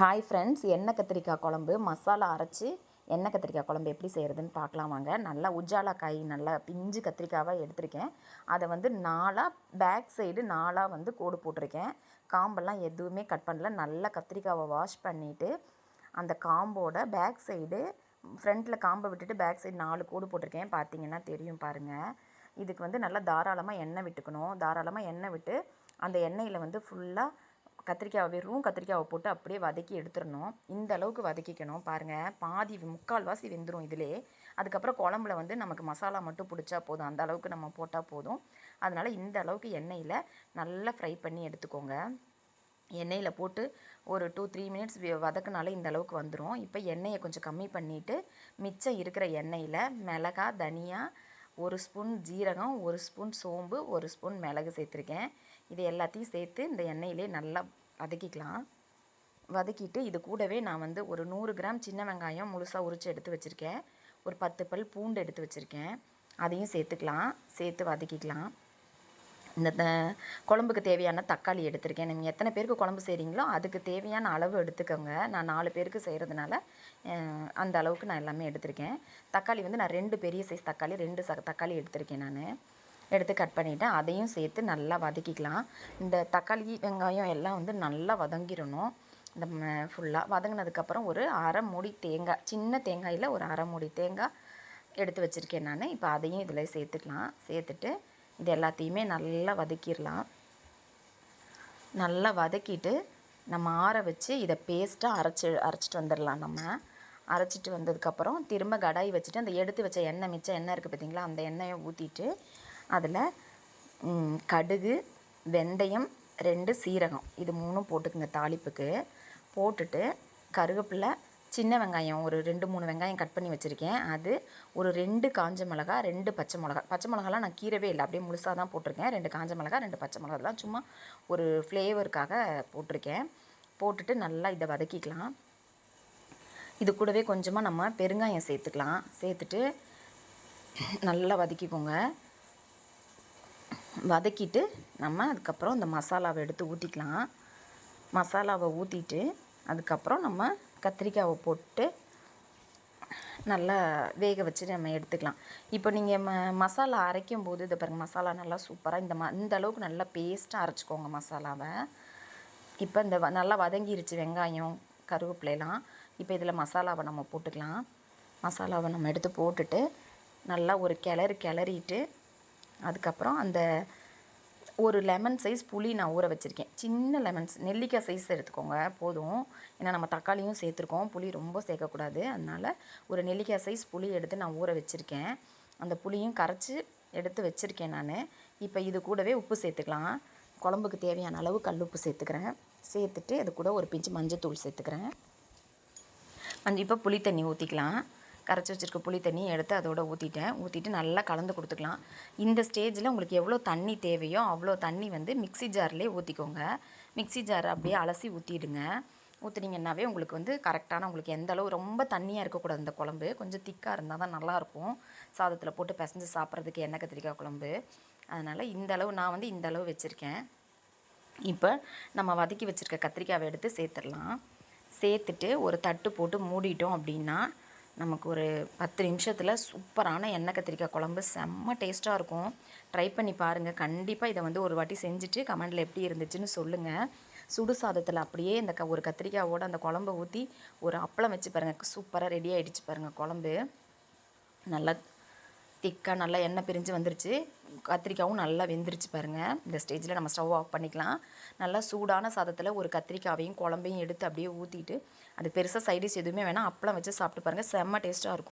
Hi friends எண்ணெய் கத்திரிக்காய் குழம்பு மசாலா அரைச்சி எண்ணெய் கத்திரிக்காய் குழம்பு எப்படி செய்கிறதுன்னு பார்க்கலாம் வாங்க. நல்லா உஜாலா காய் நல்லா பிஞ்சு கத்திரிக்காவாக எடுத்திருக்கேன். அதை வந்து நாலாக பேக் சைடு நாலாக வந்து கோடு போட்டிருக்கேன். காம்பெல்லாம் எதுவுமே கட் பண்ணல. நல்லா கத்திரிக்காவை வாஷ் பண்ணிவிட்டு அந்த காம்போட பேக் சைடு ஃப்ரண்ட்டில் காம்பை விட்டுட்டு பேக் சைடு நாலு கோடு போட்டிருக்கேன். பார்த்தீங்கன்னா தெரியும் பாருங்கள் இதுக்கு வந்து நல்லா தாராளமாக எண்ணெய் விட்டுக்கணும். தாராளமாக எண்ணெய் விட்டு அந்த எண்ணெயில் வந்து ஃபுல்லாக கத்திரிக்காய் வெறும் கத்திரிக்காவை போட்டு அப்படியே வதக்கி எடுத்துடணும். இந்த அளவுக்கு வதக்கிக்கணும். பாருங்கள் பாதி முக்கால்வாசி வெந்துடும் இதிலே. அதுக்கப்புறம் குழம்புல வந்து நமக்கு மசாலா மட்டும் பிடிச்சா போதும். அந்த அளவுக்கு நம்ம போட்டால் போதும். அதனால் இந்த அளவுக்கு எண்ணெயில் நல்லா ஃப்ரை பண்ணி எடுத்துக்கோங்க. எண்ணெயில் போட்டு ஒரு டூ த்ரீ மினிட்ஸ் வதக்குனாலே இந்த அளவுக்கு வந்துடும் இப்போ எண்ணெயை கொஞ்சம் கம்மி பண்ணிவிட்டு மிச்சம் இருக்கிற எண்ணெயில் மிளகா தனியா ஒரு ஸ்பூன் ஜீரகம் ஒரு ஸ்பூன் சோம்பு ஒரு ஸ்பூன் மிளகு சேர்த்துருக்கேன். இது எல்லாத்தையும் சேர்த்து இந்த எண்ணெயிலே நல்லா வதக்கிக்கலாம். வதக்கிட்டு இது கூடவே நான் வந்து ஒரு நூறு கிராம் சின்ன வெங்காயம் முழுசாக உரித்து எடுத்து வச்சுருக்கேன். ஒரு பத்து பல் பூண்டு எடுத்து வச்சுருக்கேன். அதையும் சேர்த்துக்கலாம். சேர்த்து வதக்கிக்கலாம். இந்த குழம்புக்கு தேவையான தக்காளி எடுத்திருக்கேன். நீங்கள் எத்தனை பேருக்கு குழம்பு செய்கிறீங்களோ அதுக்கு தேவையான அளவு எடுத்துக்கோங்க. நான் நாலு பேருக்கு செய்கிறதுனால அந்த அளவுக்கு நான் எல்லாமே எடுத்திருக்கேன். தக்காளி வந்து நான் ரெண்டு பெரிய சைஸ் தக்காளி ரெண்டு ச தக்காளி எடுத்திருக்கேன் நான். எடுத்து கட் பண்ணிவிட்டு அதையும் சேர்த்து நல்லா வதக்கிக்கலாம். இந்த தக்காளி வெங்காயம் எல்லாம் வந்து நல்லா வதங்கிடணும் இந்த ஃபுல்லாக வதங்கினதுக்கப்புறம் ஒரு அரை மூடி தேங்காய் சின்ன தேங்காயில் ஒரு அரை மூடி தேங்காய் எடுத்து வச்சுருக்கேன் நான். இப்போ அதையும் இதில் சேர்த்துக்கலாம். சேர்த்துட்டு இது எல்லாத்தையுமே நல்லா வதக்கிடலாம் நல்லா வதக்கிட்டு நம்ம ஆற வச்சு இதை பேஸ்ட்டாக அரைச்சி அரைச்சிட்டு வந்துடலாம் நம்ம. அரைச்சிட்டு வந்ததுக்கப்புறம் திரும்ப கடாய் வச்சுட்டு அந்த எடுத்து வச்ச எண்ணெய் மிச்சம் எண்ணெய் இருக்குது பார்த்திங்களா அந்த எண்ணெயை ஊற்றிட்டு அதில் கடுகு வெந்தயம் ரெண்டு சீரகம். இது மூணும் போட்டுக்குங்க தாளிப்புக்கு. போட்டுட்டு கருவேப்பிலை சின்ன வெங்காயம் ஒரு ரெண்டு மூணு வெங்காயம் கட் பண்ணி வச்சுருக்கேன். அது ஒரு ரெண்டு காஞ்ச மிளகா ரெண்டு பச்சை மிளகா. பச்சை மிளகாலாம் நான் கீரவே இல்லை. அப்படியே முழுசாக தான் போட்டிருக்கேன். ரெண்டு காஞ்ச மிளகா ரெண்டு பச்சை மிளகாலாம் சும்மா ஒரு ஃப்ளேவருக்காக போட்டிருக்கேன். போட்டுட்டு நல்லா இதை வதக்கிக்கலாம். இது கூடவே கொஞ்சமாக நம்ம பெருங்காயம் சேர்த்துக்கலாம். சேர்த்துட்டு நல்லா வதக்கிக்கோங்க. வதக்கிட்டு நம்ம அதுக்கப்புறம் இந்த மசாலாவை எடுத்து ஊற்றிக்கலாம் மசாலாவை ஊற்றிட்டு அதுக்கப்புறம் நம்ம கத்திரிக்காவை போட்டு நல்லா வேக வச்சு நம்ம எடுத்துக்கலாம். இப்போ நீங்கள் ம மசாலா அரைக்கும் போது இதை பாருங்கள் மசாலா நல்லா சூப்பராக இந்த ம இந்த அளவுக்கு நல்லா பேஸ்ட்டாக அரைச்சிக்கோங்க மசாலாவை. இப்போ இந்த நல்லா வதங்கிருச்சு வெங்காயம் கருவேப்பிலையெல்லாம் இப்போ இதில் மசாலாவை நம்ம போட்டுக்கலாம். மசாலாவை நம்ம எடுத்து போட்டுட்டு நல்லா ஒரு கிளறு கிளறிட்டு அதுக்கப்புறம் அந்த ஒரு லெமன் சைஸ் புளி நான் ஊற வச்சுருக்கேன். சின்ன லெமன்ஸ் நெல்லிக்காய் சைஸ் எடுத்துக்கோங்க போதும். ஏன்னா நம்ம தக்காளியும் சேர்த்துருக்கோம். புளி ரொம்ப சேர்க்கக்கூடாது. அதனால் ஒரு நெல்லிக்காய் சைஸ் புளி எடுத்து நான் ஊற வச்சுருக்கேன். அந்த புளியும் கரைச்சி எடுத்து வச்சுருக்கேன் நான். இப்போ இது கூடவே உப்பு சேர்த்துக்கலாம். குழம்புக்கு தேவையான அளவு கல் உப்பு சேர்த்துக்கிறேன். சேர்த்துட்டு அது கூட ஒரு பிஞ்சு மஞ்சள் தூள் சேர்த்துக்கிறேன். மஞ்சள் இப்போ புளி தண்ணி ஊற்றிக்கலாம் கரைச்சி வச்சுருக்க புளி தண்ணியை எடுத்து அதோட ஊற்றிட்டேன் ஊற்றிட்டு நல்லா கலந்து கொடுத்துக்கலாம். இந்த ஸ்டேஜில் உங்களுக்கு எவ்வளோ தண்ணி தேவையோ அவ்வளோ தண்ணி வந்து மிக்சி ஜார்லேயே ஊற்றிக்கோங்க மிக்சி ஜார் அப்படியே அலசி ஊற்றிடுங்க ஊற்றுனீங்கன்னாவே உங்களுக்கு வந்து கரெக்டான உங்களுக்கு எந்த அளவு ரொம்ப தண்ணியாக இருக்கக்கூடாது இந்த குழம்பு. கொஞ்சம் திக்காக இருந்தால் தான் நல்லாயிருக்கும். சாதத்தில் போட்டு பிசைஞ்சு சாப்பிட்றதுக்கு எண்ணெய் கத்திரிக்காய் குழம்பு. அதனால் இந்த அளவு நான் வந்து இந்த அளவு வச்சுருக்கேன். இப்போ நம்ம வதக்கி வச்சுருக்க கத்திரிக்காவை எடுத்து சேர்த்துடலாம். சேர்த்துட்டு ஒரு தட்டு போட்டு மூடிட்டோம் அப்படின்னா நமக்கு ஒரு பத்து நிமிஷத்தில் சூப்பரான எண்ணெய் கத்திரிக்காய் குழம்பு செம்ம டேஸ்ட்டாக இருக்கும். ட்ரை பண்ணி பாருங்கள் கண்டிப்பாக இதை வந்து ஒரு வாட்டி செஞ்சுட்டு கமெண்டில் எப்படி இருந்துச்சுன்னு சொல்லுங்கள் சுடு சாதத்தில் அப்படியே இந்த க ஒரு கத்திரிக்காயோட அந்த குழம்பை ஊற்றி ஒரு அப்பளம் வச்சு பாருங்கள் சூப்பராக ரெடி ஆகிடுச்சு பாருங்கள் குழம்பு. நல்லா திக்காக நல்லா எண்ணெய் பிரிஞ்சு வந்துருச்சு. கத்திரிக்காயும் நல்லா வெந்துருச்சு பாருங்கள் இந்த ஸ்டேஜில் நம்ம ஸ்டவ் ஆஃப் பண்ணிக்கலாம். நல்லா சூடான சாதத்தில் ஒரு கத்திரிக்காவையும் குழம்பையும் எடுத்து அப்படியே ஊற்றிட்டு அது பெருசாக சைடிஷ் எதுவுமே வேணால் அப்பளம் வச்சு சாப்பிட்டு பாருங்கள் செம்ம டேஸ்ட்டாக இருக்கும்.